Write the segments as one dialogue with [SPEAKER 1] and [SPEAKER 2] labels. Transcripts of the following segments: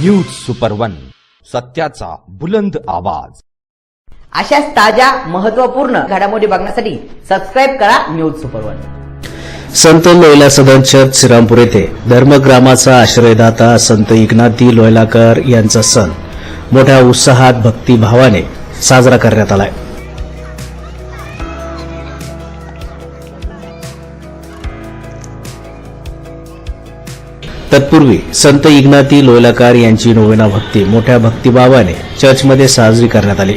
[SPEAKER 1] News super one सत्याचा बुलंद आवाज.
[SPEAKER 2] अशाच ताज्या महत्त्वपूर्ण घडामोडी बघण्यासाठी सबस्क्राईब करा news super one
[SPEAKER 3] Sant Loyola Sadan church Shrirampur येथे. धर्मग्रामाचा आश्रयदाता संत इग्नाती लोयलाकर यांचा सण. मोठ्या उत्साहात भक्तिभावाने साजरा करण्यात आलाय. तत्पूर्वी संत इग्नाती लोलाकार यांची नोवेना भक्ती मोठ्या भक्तिभावाने चर्चमध्ये साजरी करण्यात आली.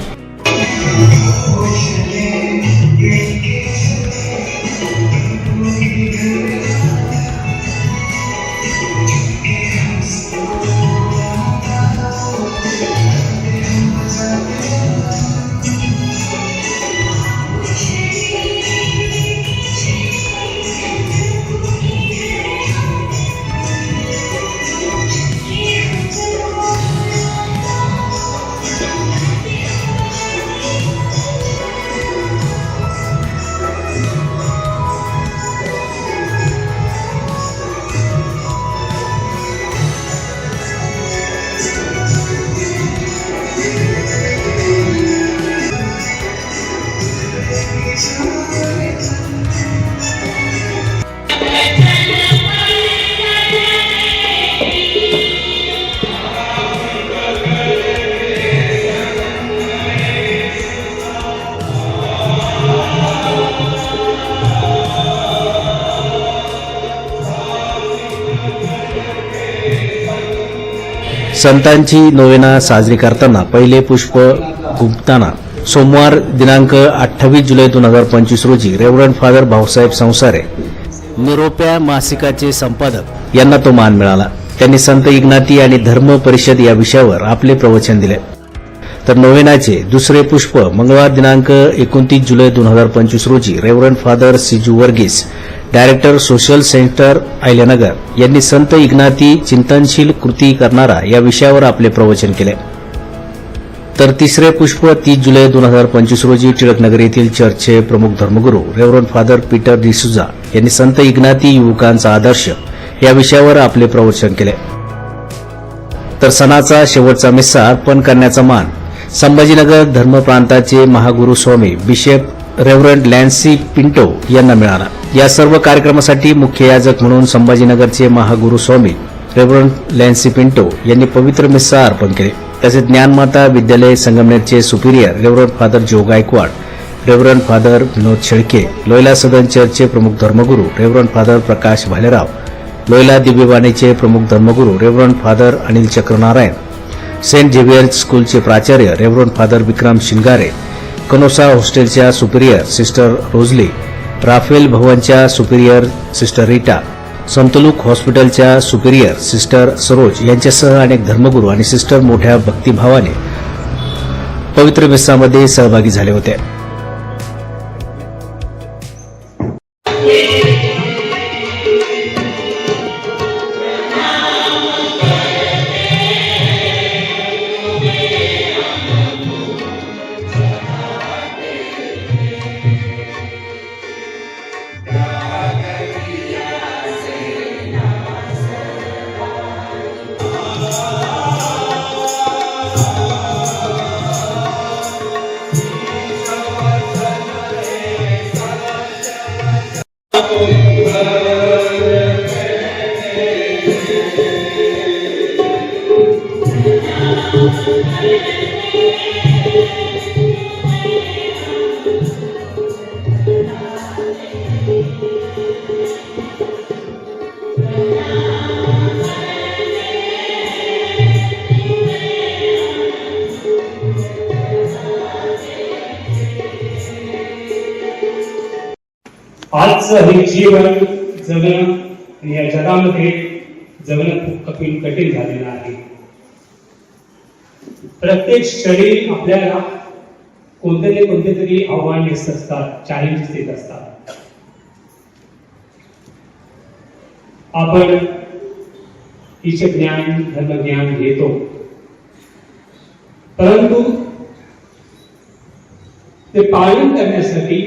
[SPEAKER 3] संतांची नोवेना साजरी करताना पहिले पुष्प गुंपताना सोमवार दिनांक अठ्ठावीस जुलै दोन हजार पंचवीस रोजी रेव्हरंड फादर भाऊसाहेब संसारे निरोप्या मासिकाचे संपादक यांना तो मान मिळाला. त्यांनी संत इग्नाती आणि धर्म परिषद या विषयावर आपले प्रवचन दिले. तर नोवेनाचे दुसरे पुष्प मंगळवार दिनांक एकोणतीस जुलै दोन हजार पंचवीस रोजी reverend father Siju Varghese director social centre Ahilyanagar यांनी संत इग्नाती चिंतनशील कृती करणारा या विषयावर आपले प्रवचन केले. तर तिसरे पुष्प तीस जुलै दोन हजार पंचवीस रोजी टिळकनगर येथील चर्चचे प्रमुख धर्मगुरू रेव्हरन फादर पीटर डिसुजा यांनी संत इग्नाती युवकांचा आदर्श या विषयावर आपले प्रवचन केले. तर सणाचा शेवटचा मिस्सा अर्पण करण्याचा मान संभाजीनगर धर्मप्रांताचे महागुरू स्वामी बिशप रेव्हरंड लॅन्सी पिंटो यांना मिळाला. या सर्व कार्यक्रमासाठी मुख्य याजक म्हणून संभाजीनगरचे महागुरू स्वामी रेव्हरंड लॅन्सी पिंटो यांनी पवित्र मिस्सा अर्पण केले. तसेच Gyanmata Vidyalaya संगमनेरचे superior reverend father Joe Gaikwad reverend father Vinod Shelke Loyola Sadan चर्चचे प्रमुख धर्मगुरू reverend father Prakash Bhalerao Loyola दिव्यवाणीचे प्रमुख धर्मगुरू reverend father Anil Chakranarayan Saint Xavier स्कूलचे प्राचार्य reverend father Vikram Shingare Canossa हॉस्टेलच्या superior sister Rosalie Raphael भवनच्या superior sister Rita Saint Luke हॉस्पिटलच्या superior sister Saroj यांच्यासह अनेक धर्मगुरू आणि सिस्टर मोठ्या भक्तिभावाने पवित्र मिस्सामध्ये सहभागी झाले होते.
[SPEAKER 4] हे जीवन जगणं या जगामध्ये कठीण झालेलं आहे. प्रत्येक क्षणी आपल्याला कोणते ते कोणते तरी आव्हान येत असतात चॅलेंजेस येत असतात. आपण ईश ज्ञान, धर्मज्ञान घेतो. परंतु ते पालन करण्यासाठी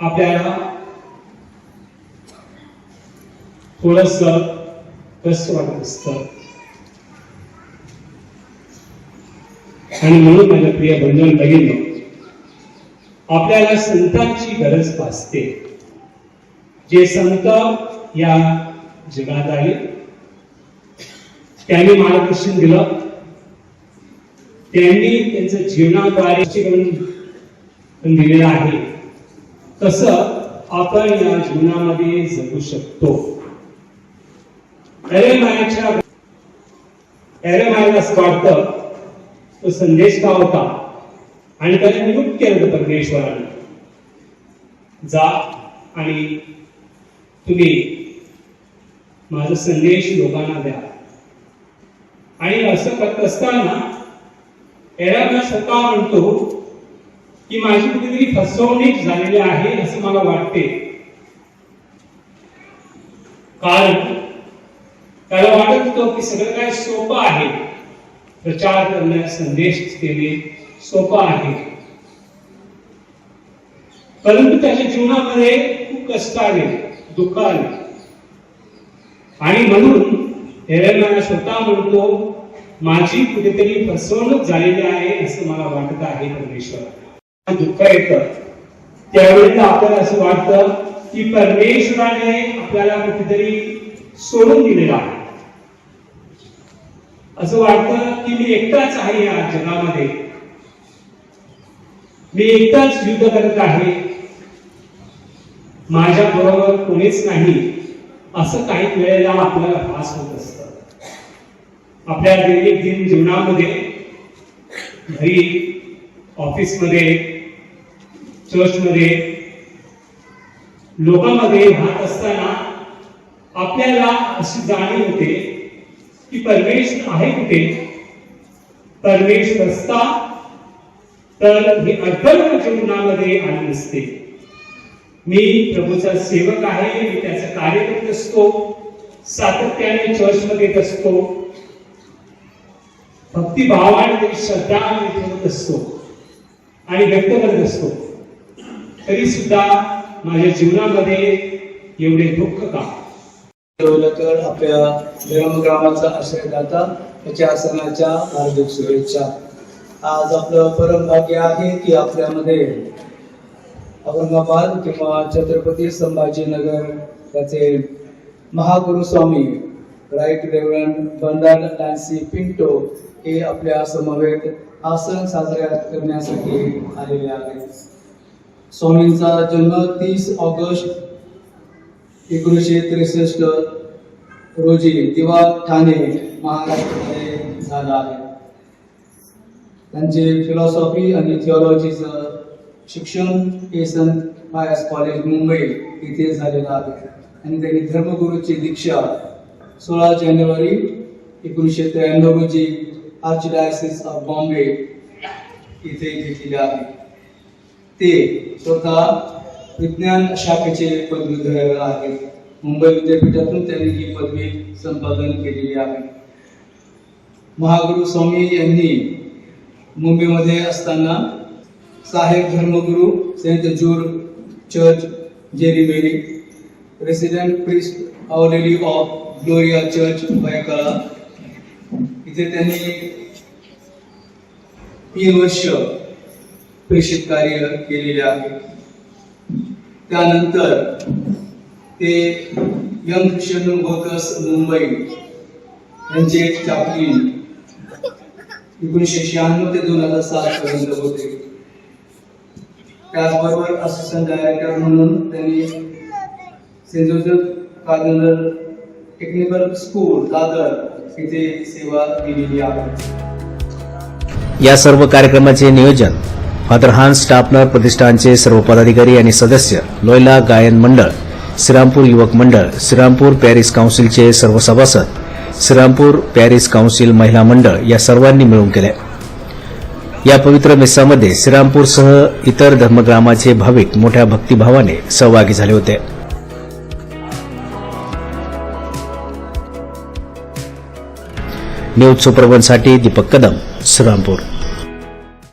[SPEAKER 4] आपल्याला थोडस कष्ट वाटत आणि म्हणून माझ्या प्रिय बंधून बघितलं आपल्याला संतांची गरज भासते. जे संत या जगात आले त्यांनी मार्गदर्शन दिलं. त्यांनी त्यांचं जीवनाद्वारे दिलेलं आहे. तस आपण या जीवनामध्ये जगू शकतो. एरेमायाच्या एरेमायाला असं वाटतं तो संदेश का होता? आणि त्याने नियुक्त केलं होतं परमेश्वराने. जा आणि तुम्ही माझा संदेश लोकांना द्या. आणि असं करत असताना एरामा स्वतः म्हणतो की माझी कुठेतरी फसवणूक झालेली आहे असं मला वाटते. कारण त्याला वाटत होतं की सगळं काय सोपं आहे. प्रचार करण्यास संदेश देणे सोपं आहे. परंतु त्याच्या जीवनामध्ये खूप कष्ट आले दुःख आले आणि म्हणून एरमाया स्वतः म्हणतो माझी कुठेतरी फसवणूक झालेली आहे असं मला वाटत आहे परमेश्वर. दुःख येतं. त्यावेळेला आपल्याला असं वाटतं की परमेश्वराने आपल्याला कुठेतरी सोडून दिलेलं आहे. असं वाटतं की मी एकटाच आहे या जगामध्ये. मी एकटाच युद्ध करत आहे. माझ्या बरोबर कोणीच नाही. असं काही वेळेला आपल्याला भास होत असत. आपल्या दैनंदिन जीवनामध्ये घरी ऑफिसमध्ये चर्चमध्ये लोकांमध्ये राहत असताना आपल्याला अशी जाणीव होते की परमेश्वर आहे कुठे? परमेश्वर असता तर हे अडथळ जीवनामध्ये आले नसते. मी प्रभूचा सेवक आहे मी त्याचं कार्य करत असतो. सातत्याने चर्चमध्ये येत असतो. भक्तिभावाने तरी श्रद्धा ठेवत असतो. आणि व्यक्त करत असतो. तरी सुद्धा माझ्या जीवनामध्ये एवढे दुःख का?
[SPEAKER 5] ठेवलं तर आपल्या धर्मग्रामाचा आश्रयदाता त्याच्या आसनाच्या हार्दिक शुभेच्छा. आज आपलं परम भाग्य आहे की आपल्यामध्ये औरंगाबाद किंवा छत्रपती संभाजीनगर त्याचे महागुरु स्वामी राईट रेव्हरंड बंदार लॅन्सी पिंटो हे आपल्या समवेत आसन साजरा करण्यासाठी आलेले आहेत. स्वामींचा जन्म तीस ऑगस्ट एकोणीसशे त्रेसष्ट रोजी दिवा ठाणे महाराष्ट्रामध्ये झाला आहे. त्यांचे फिलॉसॉफी आणि थिओलॉजीचं शिक्षण हे संत मायास कॉलेज मुंबई इथे झालेलं आहे. आणि त्यांनी धर्मगुरूची दीक्षा सोळा जानेवारी एकोणीसशे त्र्याण्णव रोजी आर्चडायसिस ऑफ बॉम्बे इथे घेतलेली आहे. ते स्वतः विज्ञान शाखेचे पदवीधर आहेत मुंबई विद्यापीठातून त्यांनी ही पदवी संपादन केलेली आहे. महागुरु स्वामी यांनी मुंबईमध्ये असताना साहेब धर्मगुरु Saint जूर church Jerry Mary resident priest Our Lady of Gloria church भयकळा इथे त्यांनी तीन वर्ष प्रेषित कार्य केलेले आहे. त्यानंतर ते यंग ख्रिश्चन वर्कर्स मुंबई यांचे चापलीन एकोणीसशे शहाण्णव ते दोन हजार सात पर्यंत होते. त्याचबरोबर असिस्टंट डायरेक्टर म्हणून त्यांनी Saint Joseph Cardinal technical school Dadar इथे सेवा दिलेली आहे.
[SPEAKER 3] या सर्व कार्यक्रमाचे नियोजन फादर हान्स स्टाफनर प्रतिष्ठानचे सर्व पदाधिकारी आणि सदस्य लोयला गायन मंडळ श्रीरामपूर युवक मंडळ श्रीरामपूर पॅरिस काउन्सिलचे सर्व सभासद श्रीरामपूर पॅरिस काउन्सिल महिला मंडळ या सर्वांनी मिळून केले. या पवित्र मिस्सामध्ये श्रीरामपूरसह इतर धर्मग्रामाचे भाविक मोठ्या भक्तिभावाने सहभागी झाले होते. न्यूज सुप्रभनसाठी दीपक कदम श्रीरामपूर.